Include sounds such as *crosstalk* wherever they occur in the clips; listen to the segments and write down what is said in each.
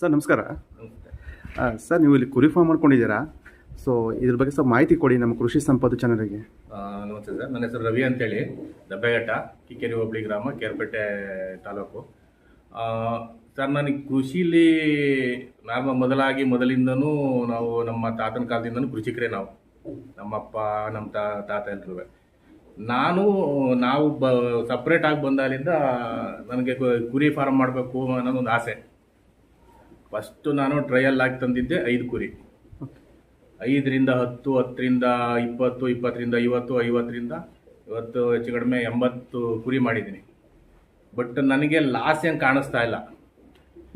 Sir, ನಮಸ್ಕಾರ. Sir, ನೀವು ಇಲ್ಲಿ ಕುರಿ ಫಾರ್ಮ್ ಮಾಡ್ಕೊಂಡಿದ್ದೀರಾ? ಸೊ ಇದ್ರ ಬಗ್ಗೆ ಸ್ವಲ್ಪ ಮಾಹಿತಿ ಕೊಡಿ ನಮ್ಮ ಕೃಷಿ ಸಂಪತ್ತು ಚಾನಲ್ಗೆ ನಮಸ್ತೆ ಸರ್. ನನ್ನ ಹೆಸರು ರವಿ ಅಂತೇಳಿ. ದಬ್ಬೆಘಟ್ಟ, ಕಿಕ್ಕೇರಿ ಹೋಬಳಿ ಗ್ರಾಮ, ಕೇರ್ಪೇಟೆ ತಾಲೂಕು. ಸರ್ ನನಗೆ ಕೃಷಿಲಿ ನಾನು ಮೊದಲಾಗಿ ಮೊದಲಿಂದನೂ ನಾವು ನಮ್ಮ ತಾತನ ಕಾಲದಿಂದನೂ ಕೃಷಿಕರೇ ನಾವು. ನಮ್ಮಪ್ಪ, ನಮ್ಮ ತಾ, ತಾತ ಎಲ್ಲರೂ ನಾನು, ನಾವು ಬ ಸಪ್ರೇಟ್ ಆಗಿ ಬಂದಾಲಿಂದ ನನಗೆ ಕುರಿ ಫಾರ್ಮ್ ಮಾಡಬೇಕು ಅನ್ನೋದೊಂದು ಆಸೆ. ಫಸ್ಟು ನಾನು ಟ್ರಯಲ್ ಆಗಿ ತಂದಿದ್ದೆ ಐದು ಕುರಿ. ಐದರಿಂದ ಹತ್ತು ಹತ್ತರಿಂದ ಇಪ್ಪತ್ತು ಇಪ್ಪತ್ತರಿಂದ ಐವತ್ತು ಐವತ್ತರಿಂದ ಇವತ್ತು ಹೆಚ್ಚು ಕಡಿಮೆ ಎಂಬತ್ತು ಕುರಿ ಮಾಡಿದ್ದೀನಿ. ಬಟ್ ನನಗೆ ಲಾಸ್ ಏನು ಕಾಣಿಸ್ತಾ ಇಲ್ಲ.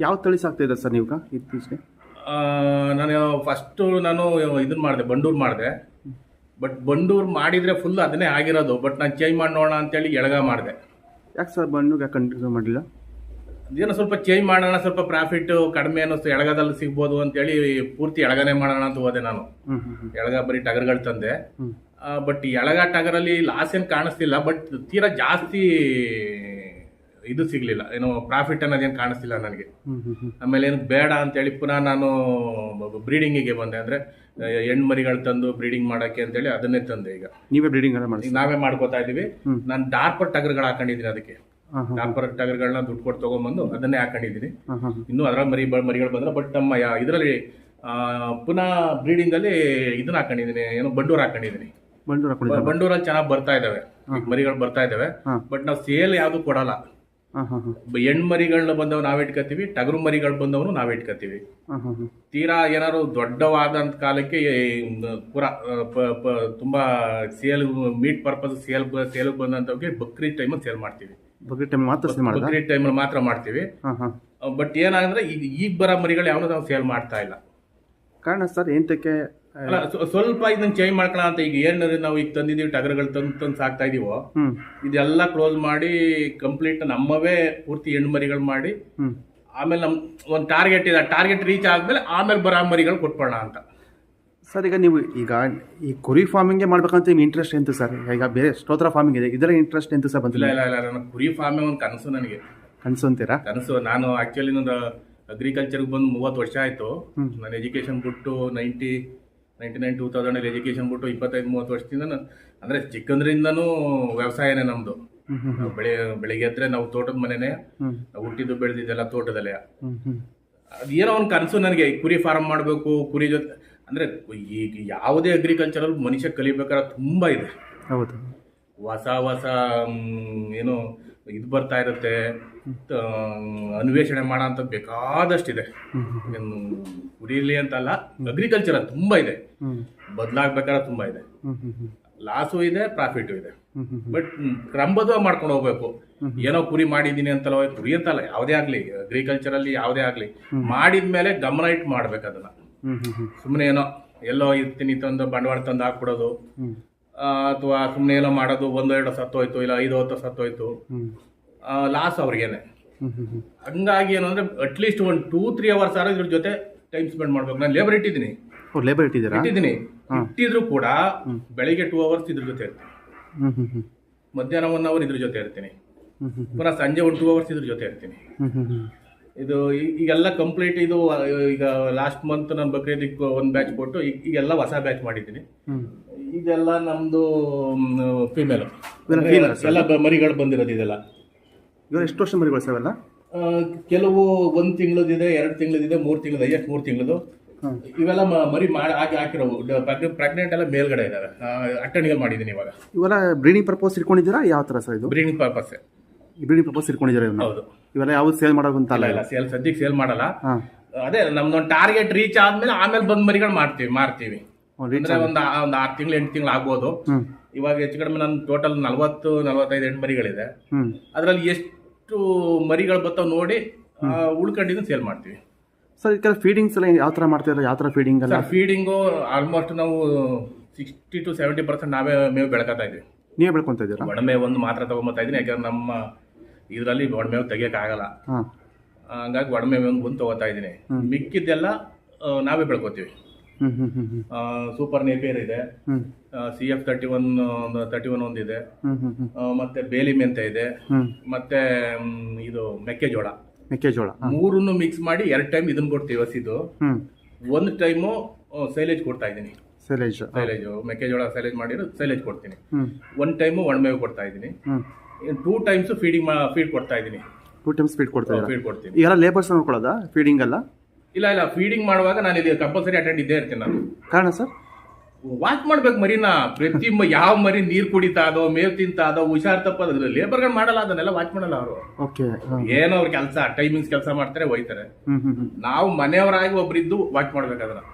ಯಾವ ತಳಿ ಸಾಕ್ತಾ ಇದ್ದಾರೆ ಸರ್ ನೀವು ಇತ್ತೀಚೆಗೆ? ನಾನು ಫಸ್ಟು ನಾನು ಇದನ್ನ ಮಾಡಿದೆ ಬಂಡೂರು ಮಾಡಿದೆ. ಬಟ್ ಬಂಡೂರು ಮಾಡಿದರೆ ಫುಲ್ ಅದನ್ನೇ ಆಗಿರೋದು. ಬಟ್ ನಾನು ಚೇಂಜ್ ಮಾಡಿ ನೋಡೋಣ ಅಂತೇಳಿ ಎಳಗ ಮಾಡಿದೆ. ಯಾಕೆ ಸರ್ ಬಂಡೂರು ಯಾಕೆ ಕಂಟಿನ್ಯೂ ಮಾಡಲಿಲ್ಲ ಏನೋ ಸ್ವಲ್ಪ ಚೇಂಜ್ ಮಾಡೋಣ ಸ್ವಲ್ಪ ಪ್ರಾಫಿಟ್ ಕಡಿಮೆ ಅನ್ನಿಸ್ತು ಎಳಗದಲ್ಲಿ ಸಿಗ್ಬೋದು ಅಂತೇಳಿ ಪೂರ್ತಿ ಎಳಗನೆ ಮಾಡೋಣ ಅಂತ ಹೋದೆ ನಾನು. ಎಳಗ ಬರೀ ಟಗರ್ಗಳು ತಂದೆ. ಬಟ್ ಎಳಗ ಟಗರಲ್ಲಿ ಲಾಸ್ ಏನು ಕಾಣಿಸ್ತಿಲ್ಲ ಬಟ್ ತೀರಾ ಜಾಸ್ತಿ ಇದು ಸಿಗ್ಲಿಲ್ಲ. ಏನು ಪ್ರಾಫಿಟ್ ಅನ್ನೋದೇನು ಕಾಣಿಸ್ತಿಲ್ಲ ನನಗೆ. ಆಮೇಲೆ ಏನು ಬೇಡ ಅಂತೇಳಿ ಪುನಃ ನಾನು ಬ್ರೀಡಿಂಗಿಗೆ ಬಂದೆ ಅಂದರೆ ಹೆಣ್ಣು ಮರಿಗಳು ತಂದು ಬ್ರೀಡಿಂಗ್ ಮಾಡೋಕ್ಕೆ ಅಂತೇಳಿ ಅದನ್ನೇ ತಂದೆ ಈಗ. ನೀವೇ ಬ್ರೀಡಿಂಗ್ ನಾವೇ ಮಾಡ್ಕೋತಾ ಇದೀವಿ. ನಾನು ಡಾರ್ಪರ್ ಟಗರ್ಗಳು ಹಾಕೊಂಡಿದ್ದೀನಿ ಅದಕ್ಕೆ. ಡಾರ್ಪರ್ ಟಗರ್ಗಳನ್ನ ದುಡ್ಡು ಕೊಟ್ಟು ತಗೊಂಡ್ಬಂದು ಅದನ್ನೇ ಹಾಕೊಂಡಿದ್ದೀನಿ. ಇನ್ನು ಅದರ ಮರಿ ಮರಿಗಳು ಬಂದ್ರೆ ಬಟ್ ನಮ್ಮ ಇದರಲ್ಲಿ ಪುನಃ ಬ್ರೀಡಿಂಗ್ ಅಲ್ಲಿ ಇದನ್ನ ಹಾಕೊಂಡಿದ್ದೀನಿ. ಏನು ಬಂಡೂರ್ ಹಾಕೊಂಡಿದ್ದೀನಿ. ಬಂಡೂರಲ್ಲಿ ಚೆನ್ನಾಗಿ ಬರ್ತಾ ಇದಾವೆ. ಮರಿಗಳು ಬರ್ತಾ ಇದಾವೆ. ಬಟ್ ನಾವು ಸೇಲ್ ಯಾವ್ದು ಕೊಡಲ್ಲ. ಹೆಣ್ಣು ಮರಿಗಳನ್ನ ಬಂದವ್ ನಾವ್ ಇಟ್ಕೋತೀವಿ ಟಗರು ಮರಿಗಳು ಬಂದವನು ನಾವ್ ಇಟ್ಕೋತೀವಿ ತೀರಾ ಏನಾದ್ರು ದೊಡ್ಡವಾದಂತ ಕಾಲಕ್ಕೆ ಪೂರ ತುಂಬಾ sale meat purpose sale sale ಬಂದಂತವ್ಗೆ Bakrid time sale ಮಾಡ್ತೀವಿ. ಬಗ್ಗೆ ಟೈಮ್ ಮಾತ್ರ ಸೇಲ್ ಮಾಡೋದಾ? ಬಕ್ರೀದ್ ಟೈಮಲ್ಲಿ ಮಾತ್ರ ಮಾಡ್ತೀವಿ. ಹಾಂ ಹಾಂ. ಬಟ್ ಏನಾಗಂದ್ರೆ ಈಗ ಈಗ ಬರೋ ಮರಿಗಳು ಯಾವ್ದು ನಾವು ಸೇಲ್ ಮಾಡ್ತಾ ಇಲ್ಲ. ಕಾರಣ ಸರ್ ಎಂತಕ್ಕೆ? ಅಲ್ಲ ಸ್ವ- ಸ್ವಲ್ಪ ಇದನ್ನ ಚೇಂಜ್ ಮಾಡ್ಕೊಳ ಅಂತ ಈಗ ಏನು ನಾವು ಈಗ ತಂದಿದ್ದೀವಿ ಟಗರ್ಗಳು ತಂದು ತಂದು ಸಾಕ್ತಾ ಇದೀವೋ ಹ್ಞೂ ಇದೆಲ್ಲ ಕ್ಲೋಸ್ ಮಾಡಿ ಕಂಪ್ಲೀಟ್ ನಮ್ಮವೇ ಪೂರ್ತಿ ಹೆಣ್ಣು ಮರಿಗಳು ಮಾಡಿ ಹ್ಞೂ ಆಮೇಲೆ ನಮ್ ಒಂದು ಟಾರ್ಗೆಟ್ ಇದೆ ಟಾರ್ಗೆಟ್ ರೀಚ್ ಆದ್ಮೇಲೆ ಆಮೇಲೆ ಬರೋ ಮರಿಗಳು ಕೊಟ್ಕೊಳ್ಳೋಣ ಅಂತ. ಸರ್ ಈಗ ನೀವು ಈಗ ಈ ಕುರಿ ಫಾರ್ಮಿಂಗೇ ಮಾಡ್ಬೇಕಂತ ನಿಮ್ಗೆ ಇಂಟ್ರೆಸ್ಟ್ ಎಂತು ಸರ್? ಈಗ ಬೇರೆ ಸ್ತೋತ್ರ ಫಾರ್ಮಿಂಗ್ ಇದೆ. ಇದರ ಇಂಟ್ರೆಸ್ಟ್ ಎಂತ ಸರ್ ಇಲ್ಲ ಬಂದಿಲ್ಲ ಇಲ್ಲ ಇಲ್ಲ. ನನ್ನ ಕುರಿ ಫಾರ್ಮಿಂಗ್ ಒಂದು ಕನಸು ನನಗೆ. ಕನಸು ಅಂತೀರಾ? ಕನಸು. ನಾನು ಆಕ್ಚುಲಿ ನನ್ನ ಅಗ್ರಿಕಲ್ಚರ್ಗೆ ಬಂದು ಮೂವತ್ತು ವರ್ಷ ಆಯಿತು. ನಾನು ಎಜುಕೇಶನ್ ಬಿಟ್ಟು ನೈಂಟಿ ನೈಂಟಿ ನೈನ್ ಟೂ ತೌಸಂಡಲ್ಲಿ ಎಜುಕೇಶನ್ ಬಿಟ್ಟು ಇಪ್ಪತ್ತೈದು ಮೂವತ್ತು ವರ್ಷದಿಂದ ನಾನು ಅಂದರೆ ಚಿಕ್ಕಂದ್ರಿಂದನೂ ವ್ಯವಸಾಯನೇ ನಮ್ಮದು ಬೆಳೆ ಬೆಳಿಗ್ಗೆ ಎದ್ರೆ ನಾವು ತೋಟದ ಮನೆನೇ ನಾವು ಹುಟ್ಟಿದ್ದು ಬೆಳೆದಿದ್ದೆಲ್ಲ ತೋಟದಲ್ಲೇ. ಅದೇನೋ ಒಂದು ಕನಸು ನನಗೆ. ಕುರಿ ಫಾರ್ಮ್ ಮಾಡಬೇಕು ಕುರಿ ಜೊತೆ ಅಂದರೆ ಈಗ ಯಾವುದೇ ಅಗ್ರಿಕಲ್ಚರಲ್ಲಿ ಮನುಷ್ಯ ಕಲಿಬೇಕಾದ್ರೆ ತುಂಬ ಇದೆ. ಹೌದು. ಹೊಸ ಹೊಸ ಏನು ಇದು ಬರ್ತಾ ಇರುತ್ತೆ. ಅನ್ವೇಷಣೆ ಮಾಡೋ ಅಂತ ಬೇಕಾದಷ್ಟಿದೆ ಕುರಿಲಿ ಅಂತಲ್ಲ ಅಗ್ರಿಕಲ್ಚರ್ ತುಂಬ ಇದೆ. ಬದಲಾಗ್ಬೇಕಾದ್ರೆ ತುಂಬ ಇದೆ. ಲಾಸು ಇದೆ ಪ್ರಾಫಿಟು ಇದೆ. ಬಟ್ ಕ್ರಮಬದ್ಧ ಮಾಡ್ಕೊಂಡು ಹೋಗ್ಬೇಕು. ಏನೋ ಕುರಿ ಮಾಡಿದ್ದೀನಿ ಅಂತಲ್ಲ ಕುರಿ ಅಂತಲ್ಲ ಯಾವುದೇ ಆಗಲಿ ಅಗ್ರಿಕಲ್ಚರಲ್ಲಿ ಯಾವುದೇ ಆಗಲಿ ಮಾಡಿದ್ಮೇಲೆ ಗಮನ ಇಟ್ಟು ಮಾಡ್ಬೇಕು ಅದನ್ನ. ಸುಮ್ಮನೆ ಏನೋ ಎಲ್ಲೋ ಇರ್ತೀನಿ ತಂದು ಬಂಡವಾಳ ತಂದು ಹಾಕ್ಬಿಡೋದು. ಅಥವಾ ಸುಮ್ಮನೆ ಏನೋ ಮಾಡೋದು ಒಂದು ಎರಡು ಸತ್ತೋಯ್ತು ಇಲ್ಲ ಐದು ಹೊತ್ತು ಸತ್ತೋಯ್ತು. ಲಾಸ್ ಅವ್ರಿಗೇನೆ. ಹಂಗಾಗಿ ಏನಂದ್ರೆ ಅಟ್ಲೀಸ್ಟ್ ಒಂದು ಟೂ ತ್ರೀ ಅವರ್ಸ್ ಆದ್ರೂ ಇದ್ರ ಜೊತೆ ಟೈಮ್ ಸ್ಪೆಂಡ್ ಮಾಡ್ಬೇಕು. ನಾನು ಲೇಬರ್ ಇಟ್ಟಿದ್ದೀನಿ. ಲೇಬರ್ ಇಟ್ಟಿದ್ದೀರಾ? ಇಟ್ಟಿದ್ದೀನಿ. ಇಟ್ಟಿದ್ರು ಕೂಡ ಬೆಳಿಗ್ಗೆ ಟೂ ಅವರ್ಸ್ ಇದ್ರ ಜೊತೆ ಇರ್ತೀನಿ. ಮಧ್ಯಾಹ್ನ ಒನ್ ಅವರ್ ಇದ್ರ ಜೊತೆ ಇರ್ತೀನಿ. ಪುನಃ ಸಂಜೆ ಒಂದು ಟೂ ಅವರ್ಸ್ ಇದ್ರ ಜೊತೆ ಇರ್ತೀನಿ. ಇದು ಈಗೆಲ್ಲ ಕಂಪ್ಲೀಟ್ ಇದು ಈಗ ಲಾಸ್ಟ್ ಮಂತ್ ನಾನು ಬಕ್ರೀದಿಗೆ ಒಂದು ಬ್ಯಾಚ್ ಕೊಟ್ಟು ಈಗ ಈಗೆಲ್ಲ ಹೊಸ ಬ್ಯಾಚ್ ಮಾಡಿದ್ದೀನಿ. ಇದೆಲ್ಲ ನಮ್ದು ಫಿಮೇಲ್ ಎಲ್ಲ ಮರಿಗಳು ಬಂದಿರೋದು ಇದೆಲ್ಲ. ಇವಾಗ ಎಷ್ಟು ವರ್ಷ ಮರಿಗಳು ಸರ್ ಅವೆಲ್ಲ ಕೆಲವು ಒಂದು ತಿಂಗಳದಿದೆ ಎರಡು ತಿಂಗಳದಿದೆ ಮೂರು ತಿಂಗಳದ ಎಷ್ಟು ಮೂರು ತಿಂಗಳದು. ಇವೆಲ್ಲ ಮರಿ ಮಾಡಿ ಹಾಕಿ ಹಾಕಿರೋವು. ಪ್ರೆಗ್ನೆಂಟ್ ಎಲ್ಲ ಮೇಲ್ಗಡೆ ಇದಾವೆ. ಅಟ್ಟಣಿಗೆ ಮಾಡಿದ್ದೀನಿ ಇವಾಗ. ಇವೆಲ್ಲ ಬ್ರೀಡಿಂಗ್ ಪರ್ಪಸ್ ಇಟ್ಕೊಂಡಿದ್ದೀರಾ? ಯಾವ ಥರ ಸರ್ ಇದು? ಬ್ರೀಡಿಂಗ್ ಪರ್ಪಸ್ ಬ್ರೀಡಿಂಗ್ ಪರ್ಪಸ್ ಇಟ್ಕೊಂಡಿದ್ದಾರೆ ಹೌದು. ಇವೆಲ್ಲ ಯಾವ್ದು ಸೇಲ್ ಮಾಡೋದು ಅಂತ ಅಲ್ಲ ಅಲ್ಲ ಇಲ್ಲ ಸೇಲ್ ಸದ್ಯಕ್ಕೆ ಸೇಲ್ ಮಾಡಲ್ಲ. ಹಾಂ. ಅದೇ ನಮ್ದೊಂದು ಟಾರ್ಗೆಟ್ ರೀಚ್ ಆದ್ಮೇಲೆ ಆಮೇಲೆ ಬಂದ್ ಮರಿಗಳು ಮಾಡ್ತೀವಿ ಮಾರ್ತೀವಿ. ಅಂದ್ರೆ ಒಂದು ಒಂದು ಆರು ತಿಂಗಳು ಎಂಟು ತಿಂಗಳು ಆಗ್ಬೋದು. ಇವಾಗ ಹೆಚ್ಚು ಕಡಿಮೆ ನನ್ನ ಟೋಟಲ್ ನಲ್ವತ್ತು ನಲ್ವತ್ತೈದು ಎಂಟು ಮರಿಗಳಿದೆ. ಅದರಲ್ಲಿ ಎಷ್ಟು ಮರಿಗಳು ಬರ್ತಾವ ನೋಡಿ ಉಳ್ಕೊಂಡಿದ್ದು ಸೇಲ್ ಮಾಡ್ತೀವಿ. ಸರ್ ಕೆಲವು ಫೀಡಿಂಗ್ಸ್ ಎಲ್ಲ ಯಾವ ಥರ ಮಾಡ್ತಿದ್ರು ಯಾವ ಥರ ಫೀಡಿಂಗ್ ಸರ್ ಫೀಡಿಂಗು ಆಲ್ಮೋಸ್ಟ್ ನಾವು ಸಿಕ್ಸ್ಟಿ ಟು ಸೆವೆಂಟಿ ಪರ್ಸೆಂಟ್ ನಾವೇ ಮೇವು ಬೆಳಕತ್ತಾ ಇದ್ವಿ. ನೀವೇ ಬೆಳ್ಕೊತಾ ಇದ್ದೀರಾ? ಒಣಮೆ ಒಂದು ಮಾತ್ರ ತಗೊಂಬತ್ತಾ ಇದ್ದೀನಿ ಯಾಕಂದ್ರೆ ನಮ್ಮ ಇದರಲ್ಲಿ ಒಣಮೇವು ತೆಗಿಯೋಕ್ಕಾಗಲ್ಲ ಹಂಗಾಗಿ ಒಣಮೆ ಒಂದು ತಗೋತಾ ಇದ್ದೀನಿ. ಮಿಕ್ಕಿದ್ದೆಲ್ಲ ನಾವೇ ಬೆಳ್ಕೊತೀವಿ. ಸೂಪರ್ ನೇಪಿಯರ್ ಇದೆ. C F thirty one thirty one ಒಂದಿದೆ ಮತ್ತೆ ಬೇಲಿ ಮೆಂತೆ ಇದೆ. ಮತ್ತೆ ಇದು ಮೆಕ್ಕೆಜೋಳ. ಮೆಕ್ಕೆಜೋಳ ಮೂರನ್ನು ಮಿಕ್ಸ್ ಮಾಡಿ ಎರಡು ಟೈಮ್ ಇದನ್ನ ಕೊಡ್ತೀವಿ ಹಸಿದು. ಒಂದು ಟೈಮು ಸೈಲೇಜ್ ಕೊಡ್ತಾ ಇದ್ದೀನಿ. ಸೈಲೇಜ್ ಸೈಲೇಜ್ ಮೆಕ್ಕೆಜೋಳ ಸೈಲೇಜ್ ಮಾಡಿರೋ ಸೈಲೇಜ್ ಕೊಡ್ತೀನಿ. ಒಂದು ಟೈಮು ಒಣಮೇವು ಕೊಡ್ತಾ ಇದ್ದೀನಿ. ಟೂ ಟೈಮ್ಸ್ ಫೀಡಿಂಗ್ ಫೀಡ್ ಕೊಡ್ತಾ ಇದ್ದೀನಿ. ಟೂ ಟೈಮ್ಸ್ ಫೀಡ್ ಕೊಡ್ತಾ ಫೀಡ್ ಕೊಡ್ತೀನಿ. ಎಲ್ಲ ಲೇಬರ್ಸ್ ನೋಡ್ಕೊಳ್ಳೋದಾ ಫೀಡಿಂಗ್ ಅಲ್ಲ? ಇಲ್ಲ ಇಲ್ಲ ಫೀಡಿಂಗ್ ಮಾಡುವಾಗ ನಾನು ಇದು ಕಂಪಲ್ಸರಿ ಅಟೆಂಡ್ ಇದ್ದೇ ಇರ್ತೀನಿ ನಾನು. ಕಾರಣ ಸರ್? ವಾಚ್ ಮಾಡ್ಬೇಕು ಮರಿನ. ಪ್ರತಿ ಯಾವ ಮರಿ ನೀರ್ ಕುಡಿತಾ ಅದೋ ಮೇವು ತಿಂತಾ ಅದೋ ಹುಷಾರ್ ತಪ್ಪದ ಲೇಬರ್ಗಳು ಮಾಡಲ್ಲ ಅದನ್ನೆಲ್ಲ ವಾಚ್ ಮಾಡಲ್ಲ ಅವರು. ಏನೋ ಅವ್ರ ಕೆಲಸ ಟೈಮಿಂಗ್ಸ್ ಕೆಲಸ ಮಾಡ್ತಾರೆ ಹ್ಞೂ ನಾವು ಮನೆಯವರಾಗಿ ಒಬ್ರಿದ್ದು ವಾಚ್ ಮಾಡ್ಬೇಕು ಅದನ್ನ.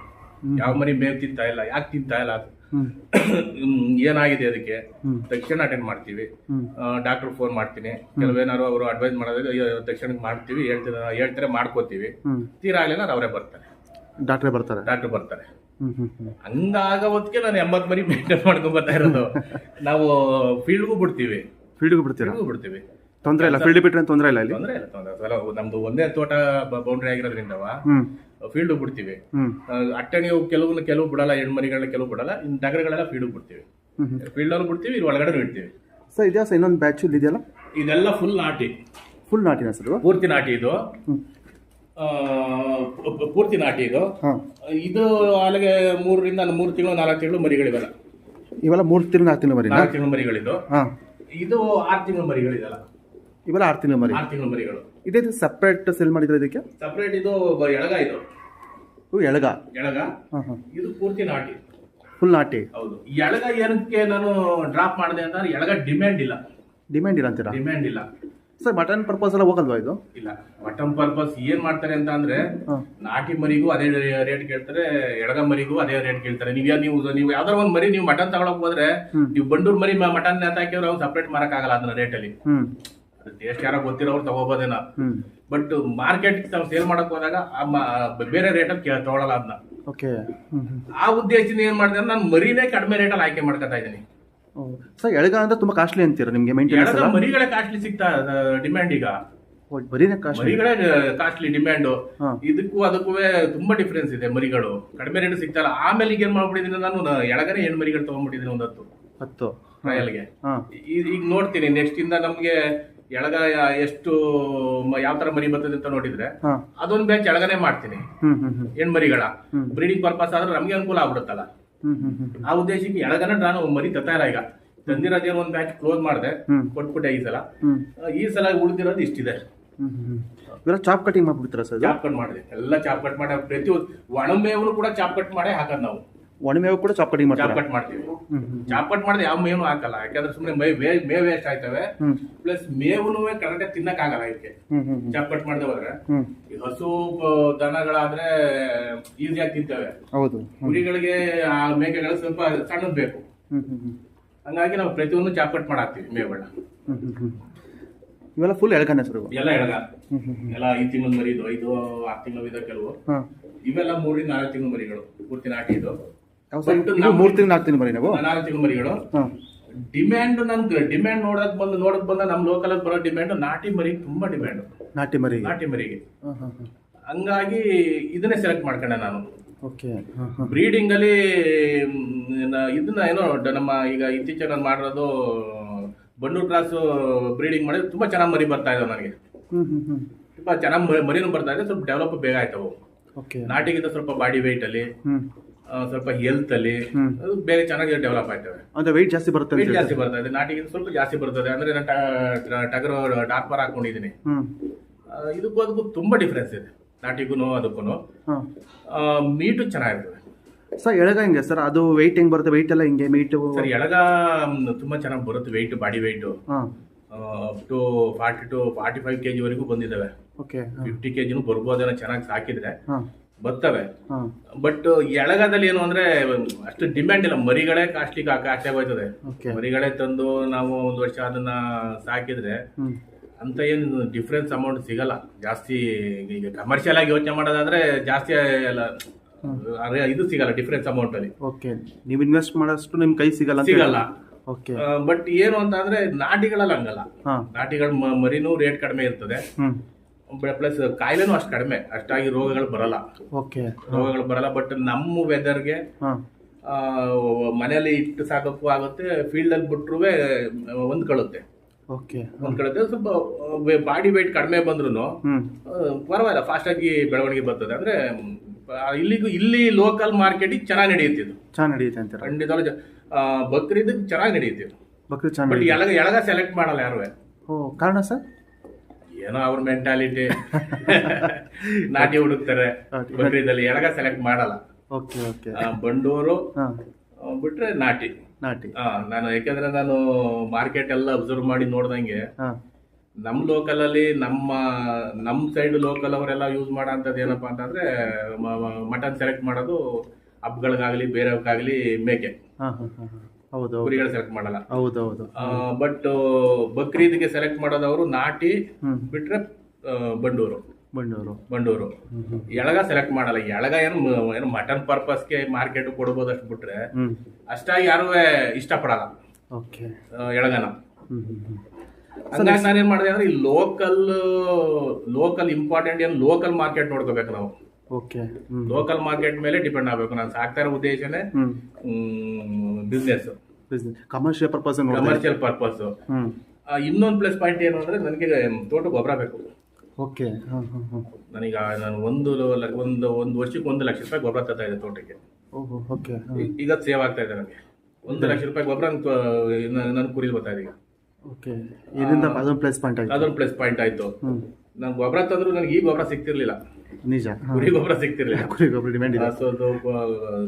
ಯಾವ ಮರಿ ಮೇವು ತಿಂತಾ ಇಲ್ಲ ಯಾಕೆ ತಿಂತಾ ಇಲ್ಲ ಅದು. ಏನಾಗಿದೆ ಅದಕ್ಕೆ? ತಕ್ಷಣ ಅಟೆಂಡ್ ಮಾಡ್ತೀವಿ. ಡಾಕ್ಟರ್ ಫೋನ್ ಮಾಡ್ತೀನಿ. ಕೆಲವೇನಾದ್ರು ಅವರು ಅಡ್ವೈಸ್ ಮಾಡೋದ್ರೆ ತಕ್ಷಣಕ್ಕೆ ಮಾಡ್ತೀವಿ ಹೇಳ್ತಾರೆ ಹೇಳ್ತಾರೆ ಮಾಡ್ಕೋತೀವಿ. ತೀರಾ ಆಗ್ಲಿಲ್ಲ ಅವರೇ ಬರ್ತಾರೆ. ಡಾಕ್ಟ್ರೇ ಬರ್ತಾರೆ? ಡಾಕ್ಟರ್ ಬರ್ತಾರೆ. ಹಂಗಾಗ ಹೊತ್ತಿಗೆ ನಾನು ಎಂಬತ್ ಮರಿ *laughs* ಮೇಂಟೈನ್ ಮಾಡ್ಕೊಂಡ್ ಬರ್ತಾ ಇರೋದು. ನಾವು ಫೀಲ್ಡ್ಗೂ ಬಿಡ್ತೀವಿ. ಫೀಲ್ಡ್ಗೂ ಬಿಡ್ತೀವಿ ಫೀಲ್ಡ್ಗೂ ಬಿಡ್ತೀವಿ. ತೊಂದರೆ ಇಲ್ಲ ಫೀಲ್ಡ್ ಬಿಟ್ರೆ ತೊಂದರೆ ಇಲ್ಲ ಇಲ್ಲಿ? ತೊಂದರೆ ಇಲ್ಲ ತೊಂದರೆ ನಮ್ದು ಒಂದೇ ತೋಟ ಬೌಂಡ್ರಿ ಆಗಿರೋದ್ರಿಂದ ಫೀಲ್ಡ್ ಬಿಡ್ತೀವಿ. ಅಟ್ಟಣಿಯು ಕೆಲವು ಕೆಲವು ಬಿಡಲ್ಲ ಹೆಣ್ಮರಿಗಳನ್ನ ಕೆಲವು ಬಿಡಲ್ಲ ಇನ್ ನಗರಗಳೆಲ್ಲ ಫೀಲ್ಡ್ ಬಿಡ್ತೀವಿ. ಫೀಲ್ಡ್ ಅಲ್ಲಿ ಬಿಡ್ತೀವಿ ಇಲ್ಲಿ ಒಳಗಡೆ ಇಡ್ತೀವಿ. ಸರ್ ಇದೆಯಾ ಸರ್ ಇನ್ನೊಂದು ಬ್ಯಾಚ್ ಇದೆಯಲ್ಲ? ಇದೆಲ್ಲ ಫುಲ್ ನಾಟಿ. ಫುಲ್ ನಾಟಿ ಸರ್ ಪೂರ್ತಿ ನಾಟಿ ಇದು. ಪೂರ್ತಿ ನಾಟಿ ಇದು. ಇದು ಅಲ್ಲಿಗೆ ಮೂರರಿಂದ ಮೂರು ತಿಂಗಳು ನಾಲ್ಕು ತಿಂಗಳು ಮರಿಗಳಿವೆಲ್ಲ. ಇವೆಲ್ಲ ಮೂರು ತಿಂಗಳು ನಾಲ್ಕು ತಿಂಗಳು ಮರಿ ನಾಲ್ಕು ತಿಂಗಳು ಮರಿಗಳಿದ್ದು. ಇದು ಆರು ತಿಂಗಳು ಮರಿಗಳಿದೆಲ್ಲ. ಇವೆಲ್ಲ ಆರು ತಿಂಗಳ ಮರಿ. ಆರು ತಿಂಗಳು ಮರಿಗಳು. ಇದೇ ಸಪ್ರೇಟ್ ಸೆಲ್ ಮಾಡಿದ್ರೆ ಇದಕ್ಕೆ? ಸಪ್ರೇಟ್ ಇದು ಬ- ಎಳಗ ಇದು. ಇವು ಎಳಗ. ಎಳಗ. ಹಾಂ ಹಾಂ. ಇದು ಪೂರ್ತಿ ನಾಟಿ. ಫುಲ್ ನಾಟಿ. ಹೌದು. ಈ ಎಳಗ ಏನಕ್ಕೆ ನಾನು ಡ್ರಾಪ್ ಮಾಡಿದೆ ಅಂತಂದ್ರೆ ಎಳಗ ಡಿಮ್ಯಾಂಡ್ ಇಲ್ಲ. ಡಿಮ್ಯಾಂಡ್ ಇಲ್ಲ ಅಂತೀರಾ? ಡಿಮ್ಯಾಂಡ್ ಇಲ್ಲ. ಸರ್ ಮಟನ್ ಪರ್ಪಸ್ ಎಲ್ಲ ಹೋಗಲ್ವಾ ಇದು? ಇಲ್ಲ. ಮಟನ್ ಪರ್ಪಸ್ ಏನ್ ಮಾಡ್ತಾರೆ ಅಂತ ಅಂದ್ರೆ ಹಾಂ. ನಾಟಿ ಮರಿಗೂ ಅದೇ ರೇಟ್ ಕೇಳ್ತಾರೆ ಎಳಗ ಮರಿಗೂ ಅದೇ ರೇಟ್ ಕೇಳ್ತಾರೆ. ನೀವು ನೀವು ನೀವು ಯಾವ್ದಾರ ಒಂದ್ ಮರಿ ನೀವು ಮಟನ್ ತಗೊಳಕ್ ಹೋದ್ರೆ ಹ್ಮ್. ನೀವು ಬಂಡೂರ್ ಮರಿ ಮಟನ್ ಹಾಕಿದ್ರೆ ಅವ್ನು ಸಪ್ರೇಟ್ ಮಾರಕ್ಕಾಗಲ್ಲ ಆಗಲ್ಲ ಅದನ್ನ ರೇಟ್ ಅಲ್ಲಿ. ಹ್ಞೂ ಟೇಸ್ಟ್ ಯಾರೋ ಗೊತ್ತಿರೋರು ತಗೋಬೋದೇನ. ಬಟ್ ಮಾರ್ಕೆಟ್ ನಾವು ಸೇಲ್ ಮಾಡಕ್ ಹೋದಾಗ ಬೇರೆ ರೇಟಲ್ಲಿ ಅಲ್ಲಿ ತಗೊಳಲ್ಲ ಅದನ್ನ ಓಕೆ ಆ ಉದ್ದೇಶದಿಂದ ಏನ್ ಮಾಡಿದೆ ನಾನು ಮರಿನೇ ಕಡಿಮೆ ರೇಟ್ ಅಲ್ಲಿ ಆಯ್ಕೆ ಮಾಡ್ಕೊತಾ ಇದ್ದೀನಿ. ಸರ್ ಎಳಗ ಅಂದ್ರೆ ತುಂಬಾ ಕಾಸ್ಟ್ಲಿ ಅಂತೀರಾ ನಿಮಗೆ ಮೇಂಟೆನೆನ್ಸ್ ಎಲ್ಲ? ಮರಿಗಳೇ ಕಾಸ್ಟ್ಲಿ ಸಿಗ್ತಾ ಡಿಮ್ಯಾಂಡ್ ಈಗ. ಕಾಸ್ಟ್ಲಿ ಮರಿಗಳೇ ಕಾಸ್ಟ್ಲಿ ಡಿಮ್ಯಾಂಡ್ ಇದಕ್ಕೂ ಅದಕ್ಕೂ ತುಂಬಾ ಡಿಫ್ರೆನ್ಸ್ ಇದೆ ಮರಿಗಳು. ಕಡಿಮೆ ರೇಟ್ ಸಿಗ್ತಲ್ಲ ಆಮೇಲೆ ಈಗ ಏನ್ ಮಾಡ್ಬಿಟ್ಟಿದ್ದೀನಿ ನಾನು ಎಳಗನೆ ಹೆಣ್ಣು ಮರಿಗಳು ತಗೊಂಡ್ಬಿಟ್ಟಿದ್ದೀನಿ ಒಂದತ್ತು. ಹತ್ತು. ಈಗ ನೋಡ್ತೀನಿ ನೆಕ್ಸ್ಟ್ ಇಂದ ನಮ್ಗೆ ಎಳಗ ಎಷ್ಟು ಯಾವ ತರ ಮರಿ ಬರ್ತದೆ ಅಂತ ನೋಡಿದ್ರೆ ಅದೊಂದು ಬ್ಯಾಚ್ ಎಳಗನೆ ಮಾಡ್ತೀನಿ. ಹೆಣ್ಮರಿಗಳ. ಬ್ರೀಡಿಂಗ್ ಪರ್ಪಸ್ ಆದ್ರೆ ನಮ್ಗೆ ಅನುಕೂಲ ಆಗ್ಬಿಡುತ್ತಲ್ಲ. ಆ ಉದ್ದೇಶಕ್ಕೆ ಎಳಗನ ನಾನು ಮರಿ ತತ್ತಾ ಇಲ್ಲ ಈಗ ತಂದಿರೋದೇನೋ ಒಂದು ಬ್ಯಾಚ್ ಕ್ಲೋಸ್ ಮಾಡಿದೆ. ಕೊಟ್ಬಿಟ್ಟೆ ಈ ಸಲ. ಈ ಸಲ ಉಳಿದಿರೋದು ಇಷ್ಟಿದೆ. ಚಾಪ್ ಕಟಿಂಗ್ ಮಾಡ್ಬಿಡ್ತಾರ ಸರ್ ಚಾಪ್ ಕಟ್ ಮಾಡಿದೆ. ಎಲ್ಲ ಚಾಪ್ ಕಟ್ ಮಾಡಿ ಪ್ರತಿ ಒಣಮೇವನು ಕೂಡ ಚಾಪ್ ಕಟ್ ಮಾಡೇ ಹಾಕೋದು ನಾವು. ಒಣಮೇವು ಕೂಡ ಚಾಪ್ ಕಟಿಂಗ್ ಚಾಪ್ ಮಾಡ್ತೀರಾ. ಕಟ್ ಮಾಡ್ತೀವಿ. ಚಾಪ್ ಕಟ್ ಮಾಡಿದ್ರೆ ಯಾವ ಮೇವು ಹಾಕಲ್ಲ. ಯಾಕಂದ್ರೆ ಸುಮ್ಮನೆ ಮೇ ವೇ- ಮೇವ್ ವೇಸ್ಟ್ ಆಯ್ತವೆ ಪ್ಲಸ್ ಮೇವುನು ಕರೆಕ್ಟಾಗಿ ತಿನ್ನಕ್ ಆಗಲ್ಲ ಇದಕ್ಕೆ. ಹ್ಞೂ ಹ್ಞೂ ಚಾಪ್ ಕಟ್ ಮಾಡದೆ ಹೋದ್ರೆ. ಈ ಹಸು ಪ- ದನಗಳಾದ್ರೆ ಈಸಿಯಾಗಿ ತಿಂತವೆ. ಹೌದು. ಕುರಿಗಳಿಗೆ ಆ ಮೇಕೆಗಳು ಸ್ವಲ್ಪ ಸಣ್ಣದ್ ಬೇಕು. ಹಂಗಾಗಿ ನಾವು ಪ್ರತಿಯೊಂದು ಚಾಪ್ ಕಟ್ ಮಾಡಾಕ್ತಿವಿ ಮೇವುಗಳನ್ನ ಇವೆಲ್ಲ ಫುಲ್ ಎಳ್ಕನೆ ಸರ್ ಇವು? ಎಲ್ಲ ಎಳಗ. ಎಲ್ಲ ಐದು ತಿಂಗಳ ಮರಿ ಇದು ಐದು ಆರು ತಿಂಗಳು ಇದೆ ಕೆಲವು. ಹಾಂ. ಇವೆಲ್ಲ ಮೂರಿಂದ ನಾಲ್ಕು ತಿಂಗಳ ಮರಿಗಳು. ಪೂರ್ತಿ ನಾಟಿ ಮೂರು ತಿಂಗಳು ನಾಲ್ಕು ತಿಂಗಳು ನೀವು. ನಾಲ್ಕು ತಿಂಗಳು ಮರಿಗಳು ಡಿಮ್ಯಾಂಡ್ ನಮ್ದು ಡಿಮ್ಯಾಂಡ್ ನೋಡಕ್ ಬಂದು ನೋಡಕ್ ಬಂದ ನಮ್ ಲೋಕಲ್ ಬರೋ ಡಿಮ್ಯಾಂಡ್ ನಾಟಿ ಮರಿ ತುಂಬಾ ಡಿಮ್ಯಾಂಡ್ ನಾಟಿ ಮರಿ. ನಾಟಿ ಮರಿಗೆ. ಹಂಗಾಗಿ ಇದನ್ನೇ ಸೆಲೆಕ್ಟ್ ಮಾಡ್ಕೊಂಡೆ ನಾನು. ಓಕೆ ಬ್ರೀಡಿಂಗ್ ಅಲ್ಲಿ ಇದನ್ನ ಏನೋ ನಮ್ಮ ಈಗ ಇತ್ತೀಚೆಗೆ ನಾನು ಮಾಡಿರೋದು ಬಂಡೂರ್ ಕ್ರಾಸ್ ಬ್ರೀಡಿಂಗ್ ಮಾಡಿದ್ರೆ ತುಂಬಾ ಚೆನ್ನಾಗಿ ಮರಿ ಬರ್ತಾ ಇದಾವೆ ನನಗೆ. ತುಂಬಾ ಚೆನ್ನಾಗಿ ಮರಿ ಮರಿನೂ ಬರ್ತಾ ಇದೆ ಸ್ವಲ್ಪ ಡೆವಲಪ್ ಬೇಗ ಆಯ್ತವು ನಾಟಿಗಿಂತ ಸ್ವಲ್ಪ ಬಾಡಿ ವೆಯ್ಟ್ ಅಲ್ಲಿ. ಸ್ವಲ್ಪ ಹೆಲ್ತ್ ಅಲ್ಲಿ. ಅದು ಬೇಗ ಚೆನ್ನಾಗಿ ಡೆವಲಪ್ ಆಯ್ತವೆ. ಅಂದ್ರೆ ವೆಯ್ಟ್ ಜಾಸ್ತಿ ಬರುತ್ತೆ ವೆಯ್ಟ್ ಜಾಸ್ತಿ ಬರ್ತದೆ. ನಾಟಿಗಿಂತ ಸ್ವಲ್ಪ ಜಾಸ್ತಿ ಬರ್ತದೆ. ಅಂದ್ರೆ ನಾನು ಟಗರು ಡಾರ್ಪರ್ ಹಾಕೊಂಡಿದ್ದೀನಿ. ಇದಕ್ಕೂ ಅದಕ್ಕೂ ತುಂಬಾ ಡಿಫ್ರೆನ್ಸ್ ಇದೆ. ನಾಟಿಗೂ ಅದಕ್ಕೂ ಮೀಟು ಚೆನ್ನಾಗಿರ್ತದೆ. ಸರ್ ಎಳಗ ಹೆಂಗೆ? ಸರ್ ಅದು ವೆಯ್ಟ್ ಹೆಂಗೆ ಬರುತ್ತೆ? ವೆಯ್ಟ್ ಎಲ್ಲ ಹಿಂಗೆ? ಮೀಟು ಸರ್ ಎಳಗ ತುಂಬಾ ಚೆನ್ನಾಗಿ ಬರುತ್ತೆ weight body weight up to forty to forty five KG ವರೆಗೂ ಬಂದಿದ್ದಾವೆ. ಓಕೆ ಫಿಫ್ಟಿ ಫಿಫ್ಟಿ ಕೆಜಿನೂ ಬರ್ಬೋದೇನೋ ಚೆನ್ನಾಗಿ ಸಾಕಿದ್ರೆ. ಬರ್ತವೆ. ಬಟ್ ಎಳಗದಲ್ಲಿ ಏನು ಅಂದ್ರೆ ಅಷ್ಟು ಡಿಮ್ಯಾಂಡ್ ಇಲ್ಲ. ಮರಿಗಳೇ ಕಾಸ್ಟ್ಲಿ ಕಾಸ್ಟ್ಲಿ ಆಗೋಯ್ತದೆ. ಮರಿಗಳೇ ತಂದು ನಾವು ಒಂದು ವರ್ಷ ಅದನ್ನ ಸಾಕಿದ್ರೆ ಅಂತ ಏನು ಡಿಫ್ರೆನ್ಸ್ ಅಮೌಂಟ್ ಸಿಗಲ್ಲ. ಜಾಸ್ತಿ ಈಗ ಕಮರ್ಷಿಯಲ್ ಆಗಿ ಯೋಚನೆ ಮಾಡೋದಾದ್ರೆ ಜಾಸ್ತಿ ಎಲ್ಲ ಇದು ಸಿಗಲ್ಲ ಡಿಫ್ರೆನ್ಸ್ ಅಮೌಂಟ್ ಅಲ್ಲಿ. ಓಕೆ ನೀವು ಇನ್ವೆಸ್ಟ್ ಮಾಡೋಷ್ಟು ನಿಮ್ ಕೈ ಸಿಗಲ್ಲ ಸಿಗಲ್ಲ. ಓಕೆ ಬಟ್ ಏನು ಅಂತ ಅಂದ್ರೆ ನಾಟಿಗಳಲ್ಲಿ ಹಂಗಲ್ಲ. ನಾಟಿಗಳ ಮರಿನೂ ರೇಟ್ ಕಡಿಮೆ ಇರ್ತದೆ. ಪ್ಲಸ್ ಕಾಯಿಲೆನೂ ಅಷ್ಟು ಕಡಿಮೆ. ಅಷ್ಟಾಗಿ ರೋಗಗಳು ಬರಲ್ಲ. ಓಕೆ ರೋಗಗಳು ಬರಲ್ಲ ಬಟ್ ನಮ್ಮ ವೆದರ್ಗೆ ಮನೆಯಲ್ಲಿ ಇಟ್ಟು ಸಾಕಕ್ಕೂ ಆಗುತ್ತೆ ಫೀಲ್ಡ್ ಅಲ್ಲಿ ಬಿಟ್ರು ಹೊಂದ್ಕೊಳ್ಳುತ್ತೆ ಓಕೆ ಕಡೆ ಸ್ವಲ್ಪ ಬಾಡಿ ವೆಯ್ಟ್ ಕಡಿಮೆ ಬಂದ್ರು ಪರವಾಗಿಲ್ಲ ಫಾಸ್ಟ್ ಆಗಿ ಬೆಳವಣಿಗೆ ಬರ್ತದೆ. ಅಂದ್ರೆ ಇಲ್ಲಿಗೂ ಇಲ್ಲಿ ಲೋಕಲ್ ಮಾರ್ಕೆಟಿಗೆ ಚೆನ್ನಾಗಿ ನಡೆಯುತ್ತೆ ಇದು. ಚೆನ್ನಾಗಿ ನಡೆಯುತ್ತೆ ಅಂತ ಖಂಡಿತ ಬಕ್ರೀದ್ ಚೆನ್ನಾಗಿ ನಡೆಯುತ್ತೆ ಬಟ್ ಎಳಗ ಎಳಗ ಸೆಲೆಕ್ಟ್ ಮಾಡಲ್ಲ ಯಾರು ಕಾರಣ ಸರ್? ಏನೋ ಅವ್ರ ಮೆಂಟಾಲಿಟಿ *laughs* ನಾಟಿ ಹುಡುಕ್ತಾರೆ. ಬಕ್ರೀದಲ್ಲಿ ಎಳಗ ಸೆಲೆಕ್ಟ್ ಮಾಡಲ್ಲ. Okay okay. ಆ, ಬಂಡೂರು ಬಿಟ್ರೆ ನಾಟಿ. ನಾಟಿ. ನಾನು ಯಾಕಂದ್ರೆ ನಾನು ಮಾರ್ಕೆಟ್ ಎಲ್ಲ ಅಬ್ಸರ್ವ್ ಮಾಡಿ ನೋಡ್ದಂಗೆ ನಮ್ಮ ನಮ್ ಲೋಕಲ್ ಅಲ್ಲಿ ನಮ್ಮ ನಮ್ ಸೈಡ್ ಲೋಕಲ್ ಅವರೆಲ್ಲ ಯೂಸ್ ಮಾಡೋ ಏನಪ್ಪಾ ಅಂತಂದ್ರೆ ಮಟನ್ ಸೆಲೆಕ್ಟ್ ಮಾಡೋದು ಹಬ್ಗಳಿಗಾಗ್ಲಿ ಬೇರೆಯವ್ರಿಗಾಗಲಿ ಮೇಕೆ. ಹೌದು ಕುರಿಗಳು ಸೆಲೆಕ್ಟ್ ಮಾಡಲ್ಲ. ಹೌದು ಹೌದು. ಬಟ್ ಬಕ್ರೀದ್ಗೆ ಸೆಲೆಕ್ಟ್ ಮಾಡೋದವರು ನಾಟಿ ಬಿಟ್ರೆ ಬಂಡೂರು. ಬಂಡೂರು. ಬಂಡೂರು. ಎಳಗ ಸೆಲೆಕ್ಟ್ ಮಾಡಲ್ಲ. ಎಳಗ ಏನು ಏನು ಮಟನ್ ಪರ್ಪಸ್ಗೆ ಮಾರ್ಕೆಟ್ ಕೊಡ್ಬೋದು ಅಷ್ಟು ಬಿಟ್ರೆ ಅಷ್ಟಾಗಿ ಯಾರು ಇಷ್ಟಪಡಲ್ಲ. ಓಕೆ. ಎಳಗನ. ಹಂಗಾಗಿ ನಾನೇನ್ ಮಾಡಿದೆ ಅಂದ್ರೆ ಈ ಲೋಕಲ್ ಲೋಕಲ್ ಇಂಪಾರ್ಟೆಂಟ್ ಏನು ಲೋಕಲ್ ಮಾರ್ಕೆಟ್ ನೋಡ್ಕೋಬೇಕು ನಾವು. ಓಕೆ ಲೋಕಲ್ ಮಾರ್ಕೆಟ್ ಮೇಲೆ ಡಿಪೆಂಡ್ ಆಗಬೇಕು. ನಾನು ಸಾಕ್ತಾ ಇರೋ ಉದ್ದೇಶನೇ business commercial purpose commercial purpose ಇನ್ನೊಂದು ಪ್ಲಸ್ ಪಾಯಿಂಟ್ ಏನು ಅಂದ್ರೆ ನನಗೆ ತೋಟ ಗೊಬ್ಬರ ಬೇಕು. ಓಕೆ ನನಗ ನಾನು ಒಂದು ಒಂದು ಒಂದು ವರ್ಷಕ್ಕೆ ಒಂದು ಲಕ್ಷ ರೂಪಾಯಿ ಗೊಬ್ಬರ ತರ್ತಾ ಇದೆ ತೋಟಕ್ಕೆ. ಓಕೆ ಈಗ ಸೇವ್ ಆಗ್ತಾ ಇದೆ ನನಗೆ. ಒಂದು ಲಕ್ಷ ರೂಪಾಯಿ ಗೊಬ್ಬರ ನನ್ನ ಕುರಿ ಬರ್ತಾ ಇದೆ ಈಗ. ಓಕೆ ಇದರಿಂದ ಅದೊಂದು ಪ್ಲಸ್ ಪಾಯಿಂಟ್ ಆಯ್ತು? ಅದೊಂದು ಪ್ಲಸ್ ಪಾಯಿಂಟ್ ಆಯ್ತು. ನಾನು ಗೊಬ್ಬರ ತಂದ್ರು ನನಗೆ ಈ ಗೊಬ್ಬರ ಸಿಗ್ತಿರ್ಲಿಲ್ಲ. ನಿಜ. ಕುರಿ ಗೊಬ್ಬರ ಸಿಗ್ತಿರ್ಲಿಲ್ಲ. ಕುರಿ ಗೊಬ್ಬರ ಡಿಮ್ಯಾಂಡ್ ಇದೆ. ಅದು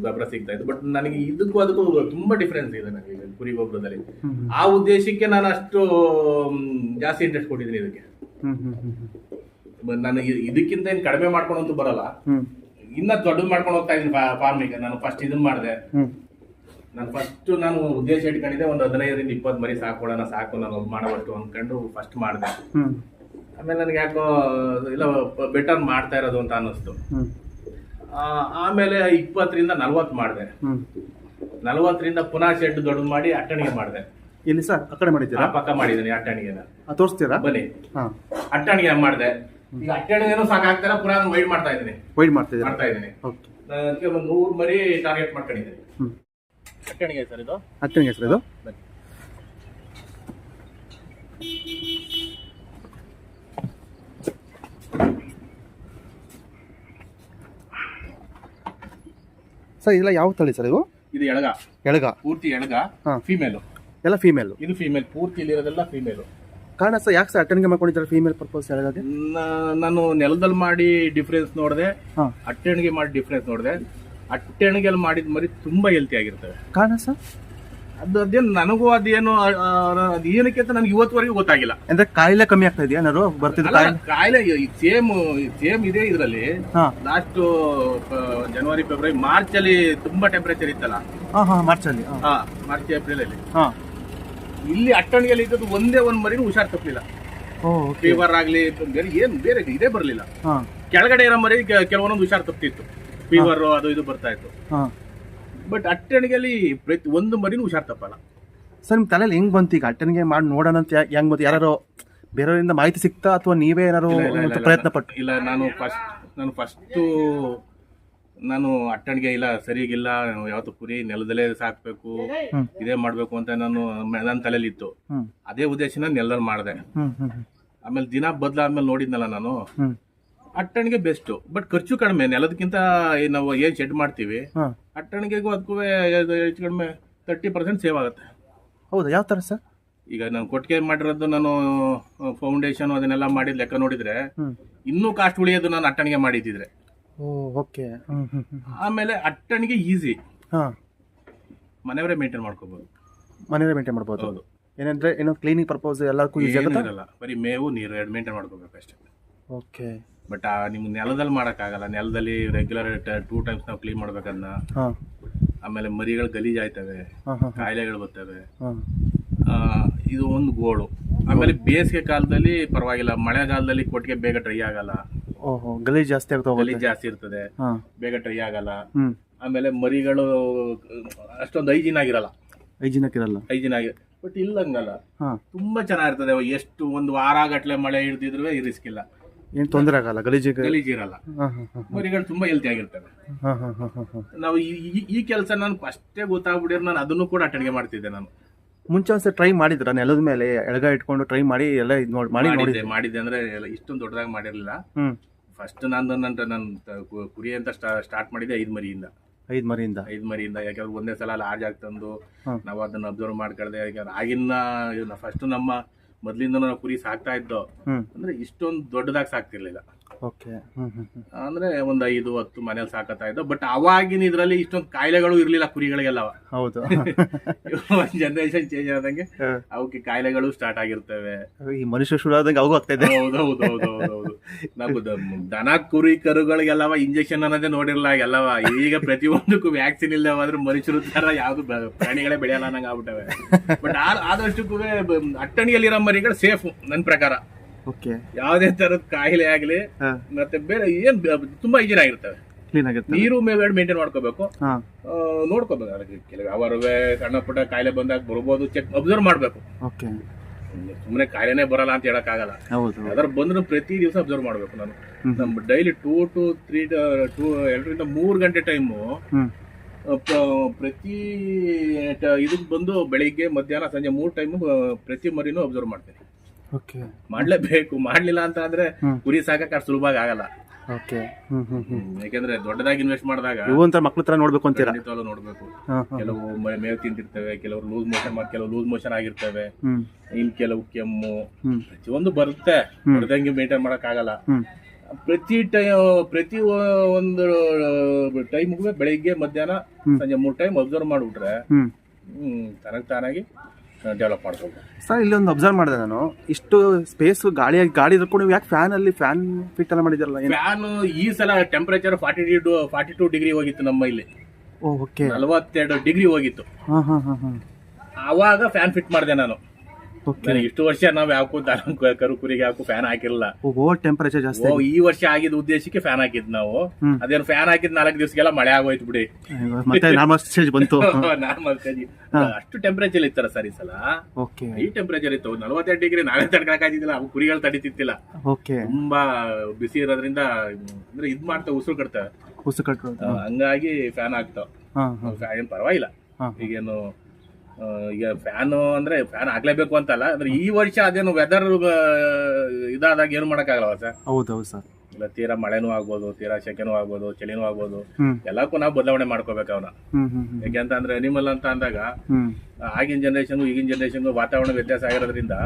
ಗೊಬ್ಬರ ಸಿಗ್ತಾ ಇತ್ತು. ಬಟ್ ನನಗೆ ಇದಕ್ಕೂ ಅದಕ್ಕೂ ತುಂಬಾ ಡಿಫ್ರೆನ್ಸ್ ಇದೆ ನನಗೆ ಕುರಿ ಗೊಬ್ಬರದಲ್ಲಿ. ಆ ಉದ್ದೇಶಕ್ಕೆ ನಾನು ಅಷ್ಟು ಜಾಸ್ತಿ ಇಂಟ್ರೆಸ್ಟ್ ಕೊಟ್ಟಿದ್ದೀನಿ ಇದಕ್ಕೆ. ನಾನು ಇದಕ್ಕಿಂತ ಏನು ಕಡಿಮೆ ಮಾಡ್ಕೊಂಡಂತೂ ಬರಲ್ಲ. ಇನ್ನ ದೊಡ್ಡದು ಮಾಡ್ಕೊಂಡು ಹೋಗ್ತಾ ಇದ್ದೀನಿ ಫಾರ್ಮಿಗೆ ನಾನು ಫಸ್ಟ್ ಇದನ್ನ ಮಾಡಿದೆ. ನಾನು ಫಸ್ಟ್ ನಾನು ಉದ್ದೇಶ ಇಟ್ಕೊಂಡಿದ್ದೆ ಒಂದು ಹದಿನೈದರಿಂದ ಇಪ್ಪತ್ತು ಮರಿ ಸಾಕೋಣ ಸಾಕು ನಾನು ಒಬ್ಬ ಅನ್ಕೊಂಡು ಅಂದ್ಕೊಂಡು ಫಸ್ಟ್ ಮಾಡಿದೆ ಆಮೇಲೆ ನನಗೆ ಯಾಕೋ ಇಲ್ಲ ಬೆಟರ್ ಮಾಡ್ತಾ ಇರೋದು ಅಂತ ಅನ್ನಿಸ್ತು. ಆಮೇಲೆ ಇಪ್ಪತ್ತರಿಂದ ನಲ್ವತ್ತು ಮಾಡಿದೆ. ನಲವತ್ತರಿಂದ ಪುನಃ ಶೆಡ್ ದೊಡ್ಡದು ಮಾಡಿ ಅಟ್ಟಣಿಗೆ ಮಾಡಿದೆ. ಇಲ್ಲಿ ಸರ್? ಆ ಕಡೆ ಮಾಡಿದ್ದೀರಾ? ಪಕ್ಕ ಮಾಡಿದ್ದೀನಿ ಅಟ್ಟಣಿಗೆನ. ತೋರಿಸ್ತೀರಾ? ಬನ್ನಿ. ಅಟ್ಟಣಿಗೆ ಮಾಡಿದೆ. ಈಗ ಅಟ್ಟಣಿಗೇನು ಸಾಕಾಗ್ತಾರ ಪುನಃ ವೈಡ್ ಮಾಡ್ತಾ ಇದ್ದೀನಿ. ವೈಡ್ ಮಾಡ್ತಾ ಇದ್ದೀನಿ. ಅದಕ್ಕೆ ಒಂದು ನೂರು ಮರಿ ಟಾರ್ಗೆಟ್ ಮಾಡ್ಕೊಂಡಿದ್ದೀನಿ. ಅಟ್ಟಣಿಗೆ ಸರ್ ಇದು? ಅಟ್ಟಣಿಗೆ ಸರ್ ಇದು? ಬನ್ನಿ. ಸರ್ ಇದೆಲ್ಲ ಯಾವ ತಳಿ ಸರ್ ಇದು? ಇದು ಎಳಗ. ಎಳಗ. ಪೂರ್ತಿ ಎಳಗ ಹಾ. ಫೀಮೇಲು ಎಲ್ಲ ಫೀಮೇಲು ಇದು ಫೀಮೇಲ್ ಪೂರ್ತಿ ಇಲ್ಲಿರೋದೆಲ್ಲ ಫೀಮೇಲು ಕಾರಣ ಸರ್ ಯಾಕೆ ಸರ್ ಅಟೆಂಡ್ಗೆ ಮಾಡ್ಕೊಂಡಿದ್ದಾರೆ ಫೀಮೇಲ್ ಪರ್ಪಸ್ ಎಳಗಾಗೆ ನಾನು ನೆಲದಲ್ಲಿ ಮಾಡಿ ಡಿಫ್ರೆನ್ಸ್ ನೋಡಿದೆ ಹಾಂ. ಅಟ್ಟಣಿಗೆ ಮಾಡಿ ಡಿಫ್ರೆನ್ಸ್ ನೋಡಿದೆ. ಅಟ್ಟಣಿಗೆಲ್ಲಿ ಮಾಡಿದ ಮರಿ ತುಂಬಾ ಹೆಲ್ತಿ ಆಗಿರ್ತವೆ. ಕಾರಣ ಸರ್? ಅದು ಅದೇನು ನನಗೂ ಅದೇನು ಅದು ಏನಕ್ಕೆ ಅಂತ ನನಗೆ ಇವತ್ತುವರೆಗೂ ಗೊತ್ತಾಗಿಲ್ಲ. ಅಂದ್ರೆ ಕಾಯಿಲೆ ಕಮ್ಮಿ ಆಗ್ತಾ ಇದೆಯಾ ಏನಾದ್ರು? ಬರ್ತಿದ್ರು ಕಾಯಿಲೆ? ಕಾಯಿಲೆ ಸೇಮ್ ಸೇಮ್ ಇದೆ ಇದರಲ್ಲಿ. ಹಾಂ. ಲಾಸ್ಟ್ ಜನವರಿ ಫೆಬ್ರವರಿ ಮಾರ್ಚ್ ಅಲ್ಲಿ ತುಂಬಾ ಟೆಂಪರೇಚರ್ ಇತ್ತಲ್ಲ. ಮಾರ್ಚ್ ಅಲ್ಲಿ ಹಾಂ. ಹಾ ಮಾರ್ಚ್ ಏಪ್ರಿಲ್ ಅಲ್ಲಿ. ಹಾ. ಇಲ್ಲಿ ಅಟ್ಟಣಿಗೆಯಲ್ಲಿ ಇದ್ದದ್ದು ಒಂದೇ ಒಂದ್ ಮರಿನೂ ಹುಷಾರ್ ತಪ್ಪಲಿಲ್ಲ ಓ ಓಕೆ. ಫೀವರ್ ಆಗ್ಲಿ ಬೇರೆ ಏನ್ ಬೇರೆ ಇದೇ ಬರಲಿಲ್ಲ. ಹಾಂ. ಕೆಳಗಡೆ ಇರೋ ಮರಿ ಕೆ- ಕೆಲವೊಂದೊಂದು ಹುಷಾರ್ ತಪ್ಪಿತ್ತು ಫೀವರ್ ಅದು ಇದು ಬರ್ತಾ ಇತ್ತು. ಹಾಂ. ಬಟ್ ಅಟ್ಟಣಿಗೆಯಲ್ಲಿ ಪ್ರತಿ ಒಂದು ಮರಿನೂ ಹುಷಾರ್ ತಪ್ಪಲ್ಲ. ಸರ್ ನಿಮ್ಮ ತಲೆಯಲ್ಲಿ ಹೆಂಗ್ ಬಂತು ಈಗ ಅಟ್ಟಣಿಗೆ ಮಾಡಿ ನೋಡೋಣ ಅಂತ ಯಾ- ಹೆಂಗ್ ಬಂತು ಯಾರು ಬೇರೆಯವರಿಂದ ಮಾಹಿತಿ ಸಿಕ್ತಾ ಅಥವಾ ನೀವೇ ಏನಾರು ಇಲ್ಲ, ಪ್ರಯತ್ನ ಪಟ್ಟು ಇಲ್ಲ ನಾನು ಫಸ್ಟ್ ನಾನು ಫಸ್ಟು ನಾನು ಅಟ್ಟಣಿಗೆ ಇಲ್ಲ ಸರಿಗಿಲ್ಲ ಯಾವತ್ತು ಕುರಿ ನೆಲದಲ್ಲೇ ಸಾಕ್ಬೇಕು ಹ್ಮ್. ಇದೇ ಮಾಡಬೇಕು ಅಂತ ನಾನು ಮ- ನನ್ನ ತಲೆಯಲ್ಲಿ ಇತ್ತು. ಹ್ಮ್. ಅದೇ ಉದ್ದೇಶನ ನೆಲದಲ್ಲಿ ಮಾಡಿದೆ. ಹ್ಮ್ ಹ್ಮ್. ಆಮೇಲೆ ದಿನ ಬದಲಾದ್ಮೇಲೆ ನೋಡಿದ್ನಲ್ಲ ನಾನು ಹ್ಮ್. ಅಟ್ಟಣಿಗೆ ಬೆಸ್ಟ್ ಬಟ್ ಖರ್ಚು ಕಡಿಮೆ ನೆಲದಕ್ಕಿಂತ ನಾವು ಏನ್ ಶೆಡ್ ಮಾಡ್ತೀವಿ ಹಾಂ. ಅಟ್ಟಣಿಗೆಗೂ ಅದಕ್ಕೂ ಹೆಚ್ಚು ಕಡಿಮೆ ತರ್ಟಿ ಪರ್ಸೆಂಟ್ ಸೇವ್ ಆಗುತ್ತೆ. ಹೌದಾ? ಯಾವ ಥರ ಸರ್? ಈಗ ನಾನು ಕೊಟ್ಟಿಗೆ ಮಾಡಿರೋದು ನಾನು ಫೌಂಡೇಶನ್ ಅದನ್ನೆಲ್ಲ ಮಾಡಿದ ಲೆಕ್ಕ ನೋಡಿದ್ರೆ ಹ್ಮ್. ಇನ್ನೂ ಕಾಸ್ಟ್ ಉಳಿಯೋದು ನಾನು ಅಟ್ಟಣಿಗೆ ಮಾಡಿದ್ದಿದ್ರೆ. ಓ ಓಕೆ. ಹ್ಮ್ ಹ್ಮ್ ಹ್ಮ್ ಆಮೇಲೆ ಅಟ್ಟಣಿಗೆ ಈಸಿ ಹಾಂ. ಮನೆಯವರೇ ಮೇಂಟೈನ್ ಮಾಡ್ಕೋಬಹುದು ಮನೆಯವರೇ ಮೇಂಟೈನ್ ಮಾಡ್ಬೋದು. ಹೌದು. ಏನಂದ್ರೆ ಏನೋ ಕ್ಲೀನಿಂಗ್ ಪರ್ಪಸ್ ಎಲ್ಲಕ್ಕೂ ಯೂಸ್ ಆಗುತ್ತೆ ಆಗುತ್ತಾ ಇರಲ್ಲ. ಬರೀ ಮೇವು ನೀರು ಎರಡು ಮೇಂಟೈನ್ ಮಾಡ್ಕೋಬೇಕು ಅಷ್ಟೇ. ಓಕೆ. ಬಟ್ ನಿಮ್ಗೆ ನೆಲದಲ್ಲಿ ಮಾಡೋಕ್ಕಾಗಲ್ಲ. ನೆಲದಲ್ಲಿ ರೆಗ್ಯುಲರ್ ಟೂ ಟೈಮ್ಸ್ ನಾವು ಕ್ಲೀನ್ ಮಾಡ್ಬೇಕನ್ನ ಆಮೇಲೆ ಮರಿಗಳು ಗಲೀಜ್ ಆಯ್ತವೆ. ಕಾಯಿಲೆಗಳು ಬರ್ತವೆ. ಇದು ಒಂದು ಗೋಳು. ಆಮೇಲೆ ಬೇಸಿಗೆ ಕಾಲದಲ್ಲಿ ಪರವಾಗಿಲ್ಲ. ಮಳೆಗಾಲದಲ್ಲಿ ಕೊಟ್ಟಿಗೆ ಬೇಗ ಡ್ರೈ ಆಗಲ್ಲ. ಗಲೀಜ್ ಜಾಸ್ತಿ ಆಗ್ತಾವೆ ಗಲೀಜ್ ಜಾಸ್ತಿ ಇರ್ತದೆ. ಬೇಗ ಡ್ರೈ ಆಗಲ್ಲ. ಆಮೇಲೆ ಮರಿಗಳು ಅಷ್ಟೊಂದು ಐಜಿನ್ ಆಗಿರಲ್ಲ. ಐಜಿನ್ ಆಗಿರಲ್ಲ ಐಜಿನ್ ಆಗಿ ಬಟ್ ಇಲ್ಲಂಗಲ್ಲ. ತುಂಬಾ ಚೆನ್ನಾಗಿರ್ತದೆ. ಎಷ್ಟು ಒಂದು ವಾರ ಗಟ್ಲೆ ಮಳೆ ಹಿಡ್ದಿದ್ರು ಈ ರಿಸ್ಕ್ ಇಲ್ಲ. ಏನು ತೊಂದರೆ ಆಗಲ್ಲ ಗಲೀಜಿಗೆ ಗಲೀಜ್ ಇರಲ್ಲ. ಮರಿಗಳು ತುಂಬಾ ಹೆಲ್ತಿ ಆಗಿರ್ತವೆ. ನಾವು ಈ- ಕೆಲಸ ನಾನು ಫಸ್ಟೇ ಗೊತ್ತಾಗ್ಬಿಟ್ಟಿರೋ ನಾನು ಅದನ್ನು ಕೂಡ ಅಟೆಂಡ್ಗೆ ಮಾಡ್ತಿದ್ದೆ ನಾನು. ಮುಂಚೆ ಒಂದ್ಸರಿ ಟ್ರೈ ಮಾಡಿದ್ರ ನೆಲದ ಮೇಲೆ ಎಳಗ ಇಟ್ಕೊಂಡು ಟ್ರೈ ಮಾಡಿ ಎಲ್ಲ ಇದು ನೋಡಿ ಮಾಡಿ ಮಾಡಿದ್ದೆ ಮಾಡಿದ್ದೆ ಅಂದ್ರೆ ಎಲ್ಲ ಇಷ್ಟೊಂದು ದೊಡ್ಡದಾಗಿ ಮಾಡಿರಲಿಲ್ಲ. ಫಸ್ಟ್ ನಾನು ನನ್ನ ನನ್ನ ಕುರಿ ಅಂತ ಸ್ಟಾರ್ಟ್ ಮಾಡಿದೆ ಐದು ಮರಿಯಿಂದ. ಐದು ಮರಿಯಿಂದ. ಐದು ಮರಿಯಿಂದ. ಯಾಕಂದ್ರೆ ಒಂದೇ ಸಲ ಲಾರ್ಜ್ ಆಗ್ತಂದು. ನಾವು ಅದನ್ನ ಅಬ್ಸರ್ವ್ ಮಾಡ್ಕೊಳ್ದೆ ಯಾಕಂದ್ರೆ ಆಗಿನ ಫಸ್ಟ್ ನಮ್ಮ ಮೊದ್ಲಿಂದ ನಾವು ಕುರಿ ಸಾಕ್ತಾ ಇದ್ದೋ ಅಂದ್ರೆ ಇಷ್ಟೊಂದು ದೊಡ್ಡದಾಗಿ ಸಾಕ್ತಿರ್ಲಿಲ್ಲ. ಓಕೆ. ಅಂದ್ರೆ ಒಂದ್ ಐದು ಹತ್ತು ಮನೇಲಿ ಸಾಕತ್ತಾ ಇದ್ದ ಬಟ್ ಅವಾಗಿನ ಇದ್ರಲ್ಲಿ ಇಷ್ಟೊಂದು ಕಾಯಿಲೆಗಳು ಇರ್ಲಿಲ್ಲ ಕುರಿಗಳಿಗೆಲ್ಲ ಹೌದು. *laughs* ಒಂದ್ ಜನರೇಷನ್ ಚೇಂಜ್ ಆದಂಗೆ. ಅವಕ್ಕೆ ಕಾಯಿಲೆಗಳು ಸ್ಟಾರ್ಟ್ ಆಗಿರ್ತವೆ. ಈ ಮನುಷ್ಯ ಶುರು ಆದಂಗೆ ಅವಾಗ ಆಗ್ತಾ ಇದೆ. ಹೌದು ಹೌದು ಹೌದು ಹೌದು ಹೌದು. ನಾವು ದನ ಕುರಿ ಕರುಗಳಿಗೆಲ್ಲವ ಇಂಜೆಕ್ಷನ್ ಅನ್ನೋದೇ ನೋಡಿರಲ್ಲ ಎಲ್ಲವ. ಈಗ ಪ್ರತಿಯೊಂದಕ್ಕೂ ವ್ಯಾಕ್ಸಿನ್ ಇಲ್ಲ ಆದ್ರೆ ಮನುಷ್ಯರು ತರ ಯಾವ್ದು ಪ್ರಾಣಿಗಳೇ ಬೆಳೆಯಲ್ಲ ಅನ್ನಂಗ ಆಗ್ಬಿಟ್ಟವೆ. ಬಟ್ ಆದಷ್ಟಕ್ಕೂ ಅಟ್ಟಣಿಯಲ್ಲಿರೋ ಮರಿಗಳು ಸೇಫ್ ನನ್ ಪ್ರಕಾರ. ಯಾವ್ದೇ ತರದ ಕಾಯಿಲೆ ಆಗಲಿ ಮತ್ತೆ ಬೇರೆ ಏನ್ ತುಂಬಾ ಈಜಿನ ಆಗಿರ್ತವೆ. ನೀರು ಮೇಂಟೈನ್ ಮಾಡ್ಕೋಬೇಕು. ನೋಡ್ಕೋಬೇಕು. ಅದಕ್ಕೆ ಕೆಲವು ಸಣ್ಣ ಪುಟ್ಟ ಕಾಯಿಲೆ ಬಂದಾಗ ಬರ್ಬೋದು ಚೆಕ್ ಅಬ್ಸರ್ವ್ ಮಾಡ್ಬೇಕು. ಸುಮ್ಮನೆ ಕಾಯಿಲೆನೇ ಬರಲ್ಲ ಅಂತ ಹೇಳಕ್ ಆಗಲ್ಲ. ಅದ್ರ ಬಂದ್ರು ಪ್ರತಿ ದಿವಸ ಅಬ್ಸರ್ವ್ ಮಾಡ್ಬೇಕು ನಾನು. ನಮ್ daily two to three two ಎರಡರಿಂದ ಮೂರ್ ಗಂಟೆ ಟೈಮು ಪ್ರತಿ ಇದಕ್ ಬಂದು ಬೆಳಿಗ್ಗೆ ಮಧ್ಯಾಹ್ನ ಸಂಜೆ ಮೂರು ಟೈಮು ಪ್ರತಿ ಮರಿನೂ ಅಬ್ಸರ್ವ್ ಮಾಡ್ತೀನಿ. ಮಾಡ್ಲೇಬೇಕು ಮಾಡ್ಲಿಲ್ಲ ಅಂತ ಅಂದ್ರೆ. ಕುರಿ ಸಾಕಕ್ಕೆ ಅಷ್ಟು ಸುಲಭವಾಗಿ ಆಗಲ್ಲ. ಓಕೆ ಯಾಕಂದ್ರೆ ದೊಡ್ಡದಾಗಿ ಇನ್ವೆಸ್ಟ್ ಮಾಡಿದಾಗ ಇವಂತ ಮಕ್ಳ ತರ ನೋಡ್ಬೇಕು ಅಂತೀರಾ? ನೋಡ್ಬೇಕು. ಕೆಲವು ಮೇವು ತಿಂತಿರ್ತವೆ ಕೆಲವರು ಲೂಸ್ ಮೋಷನ್ ಕೆಲವು ಲೂಸ್ ಮೋಷನ್ ಆಗಿರ್ತವೆ. ಇನ್ ಕೆಲವು ಕೆಮ್ಮು. ಒಂದು ಪ್ರತಿಯೊಂದು ಬರುತ್ತೆ. ಬರ್ದಂಗೆ ಮೇಂಟೈನ್ ಮಾಡಕ್ ಆಗಲ್ಲ. ಪ್ರತಿ ಟೈಮ್ ಪ್ರತಿ ಒಂದು ಟೈಮ್ಗೂ ಬೆಳಿಗ್ಗೆ ಮಧ್ಯಾಹ್ನ ಸಂಜೆ ಮೂರು ಟೈಮ್ ಅಬ್ಸರ್ವ್ ಮಾಡ್ಬಿಟ್ರೆ ಹ್ಮ್. ತಾನಾಗಿ ಡೆವಲಪ್ ಮಾಡ್ಕೊಂಡು. ಸರ್ ಇಲ್ಲಿ ಒಂದು ಅಬ್ಸರ್ವ್ ಮಾಡಿದೆ ನಾನು. ಇಷ್ಟು ಸ್ಪೇಸ್ ಗಾಳಿ ಗಾಳಿ ಇರ್ಕೊಂಡು ಕೂಡ ನೀವು ಯಾಕೆ ಫ್ಯಾನ್ ಅಲ್ಲಿ ಫ್ಯಾನ್ ಫಿಟ್ ಎಲ್ಲ ಮಾಡಿದಿರಲ್ಲ ಫ್ಯಾನ್ ಈ ಸಲ temperature forty to forty two degree ಹೋಗಿತ್ತು ನಮ್ಮ ಇಲ್ಲಿ. ಓಕೆ ನಲವತ್ತೆರಡು ಡಿಗ್ರಿ ಹೋಗಿತ್ತು. ಹಾ ಹಾ ಹಾ ಹಾ. ಆವಾಗ ಫ್ಯಾನ್ ಫಿಟ್ ಮಾಡಿದೆ ನಾನು. ನನಗೆ ಇಷ್ಟು ವರ್ಷ ನಾವ್ ಯಾಕೂ ದನ ಕರು ಕುರಿಗೆ ಯಾಕೂ ಫ್ಯಾನ್ ಹಾಕಿಲ್ಲ ಓವರ್ ಟೆಂಪರೇಚರ್ ಜಾಸ್ತಿ ಓ ಈ ವರ್ಷ ಆಗಿದ್ದ ಉದ್ದೇಶಕ್ಕೆ ಫ್ಯಾನ್ ಹಾಕಿದ್ ನಾವು. ಅದೇನು ಫ್ಯಾನ್ ಹಾಕಿದ್ ನಾಲ್ಕು ದಿವಸಗೆಲ್ಲ ಮಳೆ ಆಗೋಯ್ತು ಬಿಡಿ. ಆಗಿದೆ. ಮತ್ತೆ ನಾರ್ಮಲ್ ಸ್ಟೇಜ್ ಬಂತು. *laughs* ನಾರ್ಮಲ್ ಅಷ್ಟು ಟೆಂಪರೇಚರ್ ಇತ್ತಾರ ಸರಿ ಈ ಸಲ? ಓಕೆ ಈ ಟೆಂಪರೇಚರ್ ಇತ್ತು. ನಲವತ್ತೆರಡು ಡಿಗ್ರಿ ನಾವೇ ತಡ್ಕೊಳಕಾಗಿದ್ದಿಲ್ಲ ಅವು ಕುರಿಗಳು ತಡಿತಿತ್ತಿಲ್ಲ. ಓಕೆ ತುಂಬಾ ಬಿಸಿ ಇರೋದ್ರಿಂದ ಅಂದ್ರೆ ಇದ್ ಮಾಡ್ತಾವ ಉಸಿರು ಕಟ್ತಾವ ಉಸು ಕಟ್ಟೋದು ಹಂಗಾಗಿ ಫ್ಯಾನ್ ಹಾಕ್ತಾವ ಫ್ಯಾನ್ ಏನ್ ಪರವಾಗಿಲ್ಲ. ಈಗೇನು ಈಗ ಫ್ಯಾನ್ ಅಂದ್ರೆ ಫ್ಯಾನ್ ಹಾಕ್ಲೇಬೇಕು ಅಂತಲ್ಲ ಅಂದ್ರೆ ಈ ವರ್ಷ ಅದೇನು ವೆದರ್ ಇದಾದಾಗ ಏನು ಮಾಡಕ್ಕಾಗಲ್ಲ ಸರ್? ಹೌದು ಹೌದು ಸರ್. ಇಲ್ಲ ತೀರಾ ಮಳೆನೂ ಆಗ್ಬೋದು ತೀರಾ ಸೆಕೆನೂ ಆಗ್ಬೋದು ಚಳಿನೂ ಆಗ್ಬೋದು ಎಲ್ಲಕ್ಕೂ ನಾವು ಬದಲಾವಣೆ ಮಾಡ್ಕೋಬೇಕು ಅವನ. ಹ್ಮ್ ಹ್ಮ್ ಹ್ಮ್. ಯಾಕೆ ಅಂದ್ರೆ ಅನಿಮಲ್ ಅಂತ ಅಂದಾಗ ಆಗಿನ ಜನರೇಷನ್ ಈಗಿನ ಜನರೇಷನ್ ವಾತಾವರಣ ವ್ಯತ್ಯಾಸ ಆಗಿರೋದ್ರಿಂದ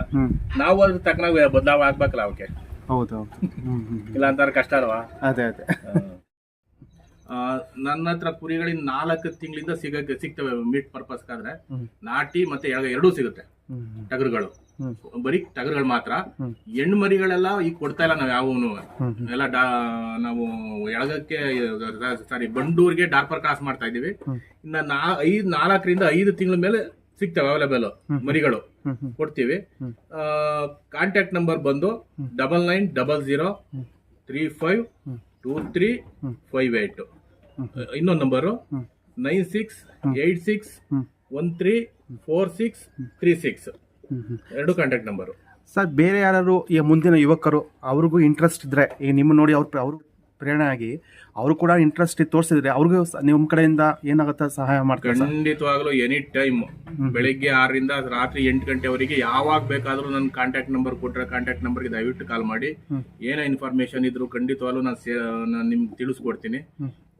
ನಾವು ಅದ್ರ ತಕ್ಕನಾಗ ಬದಲಾವಣೆ ಆಗ್ಬೇಕಲ್ಲ ಅವಕ್ಕೆ ಹೌದು. ಇಲ್ಲ ಅಂತಾರೆ ಕಷ್ಟ ಅಲ್ವಾ? ಅದೇ ಅದೇ. ನನ್ನ ಹತ್ರ ಕುರಿಗಳಿಂದ ನಾಲ್ಕು ತಿಂಗಳಿಂದ ಸಿಗಕ್ಕೆ ಸಿಗ್ತವೆ ಮೀಟ್ ಪರ್ಪಸ್ಗಾದ್ರೆ. ನಾಟಿ ಮತ್ತೆ ಎಳಗ ಎರಡೂ ಸಿಗುತ್ತೆ. ಟಗರುಗಳು. ಬರೀ ಟಗರುಗಳು ಮಾತ್ರ. ಹೆಣ್ಣು ಮರಿಗಳೆಲ್ಲ ಈಗ ಕೊಡ್ತಾ ಇಲ್ಲ ನಾವು ಯಾವನು. ಎಲ್ಲ ಡಾ ನಾವು ಎಳಗಕ್ಕೆ ಸಾರಿ ಬಂಡೂರಿಗೆ ಡಾರ್ಪರ್ ಕ್ರಾಸ್ ಮಾಡ್ತಾ ಇದೀವಿ ಇನ್ನ ನಾ ಐದ್ ನಾಲ್ಕರಿಂದ ಐದು ತಿಂಗಳ ಮೇಲೆ ಸಿಗ್ತವೆ ಅವೈಲೇಬಲ್ ಮರಿಗಳು. ಕೊಡ್ತೀವಿ. ಕಾಂಟ್ಯಾಕ್ಟ್ ನಂಬರ್ ಬಂದು double nine double zero three five. Two three. Five eight. ಇನ್ನೊಂದು number. Nine six eight six one three four six three six ಎರಡು ಕಾಂಟ್ಯಾಕ್ಟ್ ನಂಬರು ಸರ್ ಬೇರೆ ಯಾರು ಈ ಮುಂದಿನ ಯುವಕರು ಅವ್ರಿಗೂ ಇಂಟ್ರೆಸ್ಟ್ ಇದ್ರೆ ಈಗ ನಿಮ್ಮ ನೋಡಿ ಅವ್ರ ಅವ್ರು ಪ್ರೇರಣೆ ಆಗಿ ಅವರು ಕೂಡ ಇಂಟ್ರೆಸ್ಟ್ ತೋರಿಸಿದ್ರೆ ಅವ್ರಿಗೂ ನಿಮ್ಮ ಕಡೆಯಿಂದ ಏನಾಗುತ್ತೆ ಸಹಾಯ ಮಾಡ್ತಾರೆ ಖಂಡಿತವಾಗ್ಲೂ ಎನಿ ಟೈಮ್ ಬೆಳಿಗ್ಗೆ ಆರರಿಂದ ರಾತ್ರಿ ಎಂಟು ಗಂಟೆವರೆಗೆ ಯಾವಾಗ ಬೇಕಾದರೂ ನನ್ನ ಕಾಂಟ್ಯಾಕ್ಟ್ ನಂಬರ್ ಕೊಟ್ಟರೆ ಕಾಂಟ್ಯಾಕ್ಟ್ ನಂಬರ್ಗೆ ದಯವಿಟ್ಟು ಕಾಲ್ ಮಾಡಿ. ಏನೇ ಇನ್ಫಾರ್ಮೇಶನ್ ಇದ್ರು ಖಂಡಿತವಾಗ್ಲೂ ನಾನು ಸೇ ನಾನು ನಿಮ್ಗೆ ತಿಳಿಸ್ಕೊಡ್ತೀನಿ.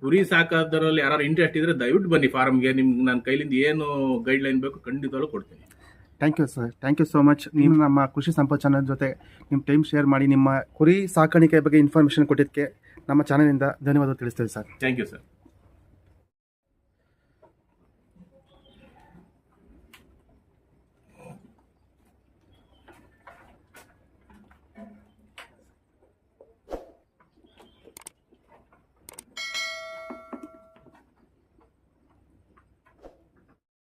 ಕುರಿ ಸಾಕೋದ್ರಲ್ಲಿ ಯಾರು ಇಂಟ್ರೆಸ್ಟ್ ಇದ್ರೆ ದಯವಿಟ್ಟು ಬನ್ನಿ ಫಾರ್ಮ್ಗೆ ನಿಮ್ಗೆ ನನ್ನ ಕೈಲಿಂದ ಏನು ಗೈಡ್ ಲೈನ್ ಬೇಕು ಖಂಡಿತವಾಗ್ಲೂ ಕೊಡ್ತೀನಿ. Thank you sir thank you so much ನೀವು ನಮ್ಮ ಕೃಷಿ ಸಂಪದ ಚಾನಲ್ ಜೊತೆ ನಿಮ್ಮ ಟೈಮ್ ಶೇರ್ ಮಾಡಿ ನಿಮ್ಮ ಕುರಿ ಸಾಕಾಣಿಕೆ ಬಗ್ಗೆ ಇನ್ಫಾರ್ಮೇಷನ್ ಕೊಟ್ಟಿದ್ದಕ್ಕೆ ನಮ್ಮ ಚಾನಲಿಂದ ಧನ್ಯವಾದ ತಿಳಿಸ್ತೇವೆ ಸರ್. Thank you sir.